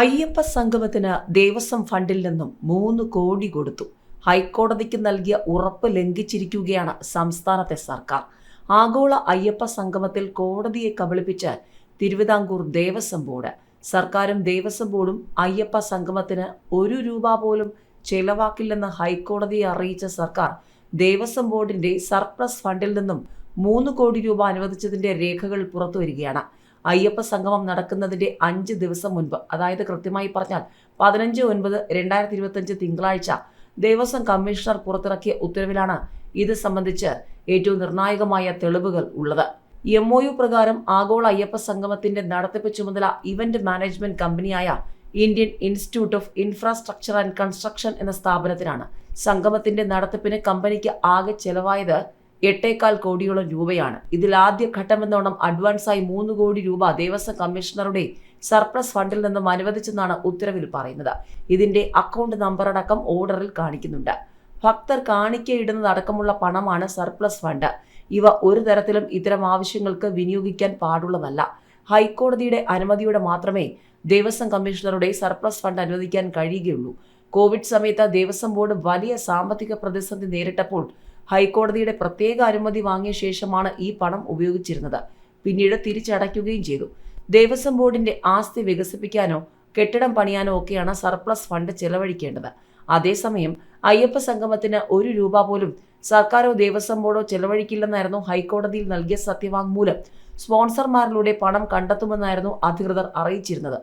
അയ്യപ്പ സംഗമത്തിന് ദേവസ്വം ഫണ്ടിൽ നിന്നും മൂന്ന് കോടി കൊടുത്തു. ഹൈക്കോടതിക്ക് നൽകിയ ഉറപ്പ് ലംഘിച്ചിരിക്കുകയാണ് സംസ്ഥാനത്തെ സർക്കാർ. ആഗോള അയ്യപ്പ സംഗമത്തിൽ കോടതിയെ കബളിപ്പിച്ച് തിരുവിതാംകൂർ ദേവസ്വം ബോർഡ്. സർക്കാരും ദേവസ്വം ബോർഡും അയ്യപ്പ സംഗമത്തിന് ഒരു രൂപ പോലും ചെലവാക്കില്ലെന്ന് ഹൈക്കോടതിയെ അറിയിച്ച സർക്കാർ ദേവസ്വം ബോർഡിന്റെ സർപ്ലസ് ഫണ്ടിൽ നിന്നും മൂന്ന് കോടി രൂപ അനുവദിച്ചതിന്റെ രേഖകൾ പുറത്തുവരികയാണ്. അയ്യപ്പ സംഗമം നടക്കുന്നതിന്റെ അഞ്ച് ദിവസം മുൻപ്. അതായത് കൃത്യമായി പറഞ്ഞാൽ പതിനഞ്ച് ഒൻപത് രണ്ടായിരത്തി ഇരുപത്തഞ്ച് തിങ്കളാഴ്ച ദേവസ്വം കമ്മീഷണർ പുറത്തിറക്കിയ ഉത്തരവിലാണ് ഇത് സംബന്ധിച്ച് ഏറ്റവും നിർണായകമായ തെളിവുകൾ ഉള്ളത്. എം ഒ യു പ്രകാരം ആഗോള അയ്യപ്പ സംഗമത്തിന്റെ നടത്തിപ്പ് ചുമതല ഇവന്റ് മാനേജ്മെന്റ് കമ്പനിയായ Indian institute of infrastructure and construction എന്ന സ്ഥാപനത്തിനാണ്. സംഗമത്തിന്റെ നടത്തിപ്പിന് കമ്പനിക്ക് ആകെ ചെലവായത് എട്ടേകാൽ കോടിയോളം രൂപയാണ്. ഇതിൽ ആദ്യ ഘട്ടമെന്നോണം അഡ്വാൻസായി മൂന്ന് കോടി രൂപ ദേവസ്വം കമ്മീഷണറുടെ സർപ്ലസ് ഫണ്ടിൽ നിന്നും അനുവദിച്ചെന്നാണ് ഉത്തരവിൽ പറയുന്നത്. ഇതിന്റെ അക്കൗണ്ട് നമ്പർ അടക്കം ഓർഡറിൽ കാണിക്കുന്നുണ്ട്. ഭക്തർ കാണിക്കയിടുന്നതടക്കമുള്ള പണമാണ് സർപ്ലസ് ഫണ്ട്. ഇവ ഒരു തരത്തിലും ഇത്തരം ആവശ്യങ്ങൾക്ക് വിനിയോഗിക്കാൻ പാടുള്ളതല്ല. ഹൈക്കോടതിയുടെ അനുമതിയോടെ മാത്രമേ ദേവസ്വം കമ്മീഷണറുടെ സർപ്ലസ് ഫണ്ട് അനുവദിക്കാൻ കഴിയുകയുള്ളൂ. കോവിഡ് സമയത്ത് ദേവസ്വം ബോർഡ് വലിയ സാമ്പത്തിക പ്രതിസന്ധി നേരിട്ടപ്പോൾ ഹൈക്കോടതിയുടെ പ്രത്യേക അനുമതി വാങ്ങിയ ശേഷമാണ് ഈ പണം ഉപയോഗിച്ചിരുന്നത്. പിന്നീട് തിരിച്ചടയ്ക്കുകയും ചെയ്തു. ദേവസ്വം ബോർഡിന്റെ ആസ്തി വികസിപ്പിക്കാനോ കെട്ടിടം പണിയാനോ ഒക്കെയാണ് സർപ്ലസ് ഫണ്ട് ചെലവഴിക്കേണ്ടത്. അതേസമയം അയ്യപ്പ സംഗമത്തിന് ഒരു രൂപ പോലും സർക്കാരോ ദേവസ്വം ബോർഡോ ചെലവഴിക്കില്ലെന്നായിരുന്നു ഹൈക്കോടതിയിൽ നൽകിയ സത്യവാങ്മൂലം. സ്പോൺസർമാരിലൂടെ പണം കണ്ടെത്തുമെന്നായിരുന്നു അധികൃതർ അറിയിച്ചിരുന്നത്.